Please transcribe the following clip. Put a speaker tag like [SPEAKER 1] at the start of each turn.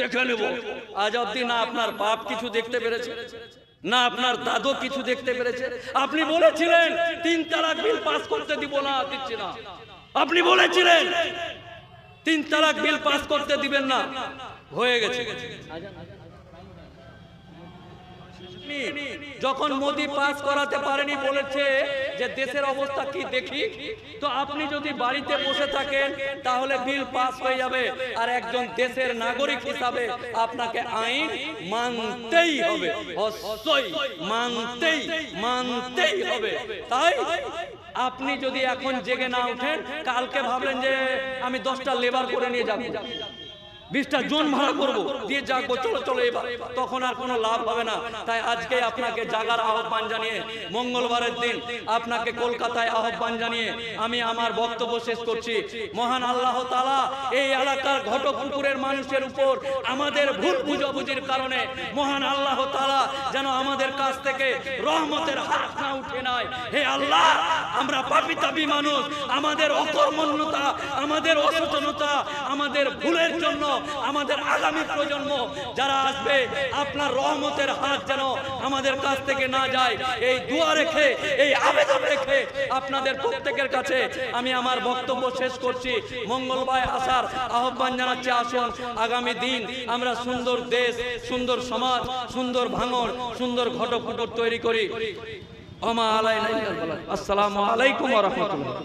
[SPEAKER 1] দেখে নেব। আজ অব্দি না আপনার বাপ কিছু দেখতে পেরেছে, না আপনার দাদু কিছু দেখতে পেরেছে। আপনি বলেছিলেন, তিন তালাক বিল পাস করতে দিব না, দিচ্ছি না। আপনি বলেছিলেন, তিন তালাক বিল পাস করতে দিবেন না। হয়ে গেছে। যখন মোদি পাস করাতে পারেনি বলেছে যে দেশের অবস্থা কি দেখি, তো আপনি যদি বাড়িতে বসে থাকেন, তাহলে বিল পাস হয়ে যাবে। আর একজন দেশের নাগরিক হিসাবে আপনাকে আইন মানতেই হবে। অবশ্যই মানতেই মানতেই হবে। তাই আপনি যদি এখন জেগে না উঠেন কালকে ভাবলেন যে আমি দশটা লেবার করে নিয়ে যাব। বিশটা জোন ভাড়া করব। দিয়ে জাগবো চলো চলো এবার। তখন আর কোনো লাভ হবে না। তাই আজকে আপনাকে জাগার আহ্বান জানিয়ে মঙ্গলবারের দিন আপনাকে কলকাতায় আহ্বান জানিয়ে আমি আমার বক্তব্য শেষ করছি। মহান আল্লাহ তালা এই এলাকার ঘটকপুকুরের মানুষের উপর আমাদের ভুল বুঝাবুঝির কারণে মহান আল্লাহ তালা যেন আমাদের কাছ থেকে রহমতের হাত না উঠে নাই। হে আল্লাহ, আমরা পাপি তাপি মানুষ। আমাদের অকর্মণ্যতা, আমাদের অসচেতনতা আমাদের ভুলের জন্য, আমাদের আগামী প্রজন্ম যারা আসবে, আপনার রহমতের হাত যেন আমাদের কাছ থেকে না যায়। এই দোয়া রেখে, এই আবেদন রেখে আপনাদের প্রত্যেকের কাছে আমি আমার বক্তব্য শেষ করছি। মঙ্গলবার আসার আহ্বান জানাচ্ছি, আসুন। আগামী দিন আমরা সুন্দর দেশ, সুন্দর সমাজ, সুন্দর ভাঙন সুন্দর ঘটক তৈরি করি। আমা আলাই আসসালামু আলাইকুম রহমতুল্লাহ।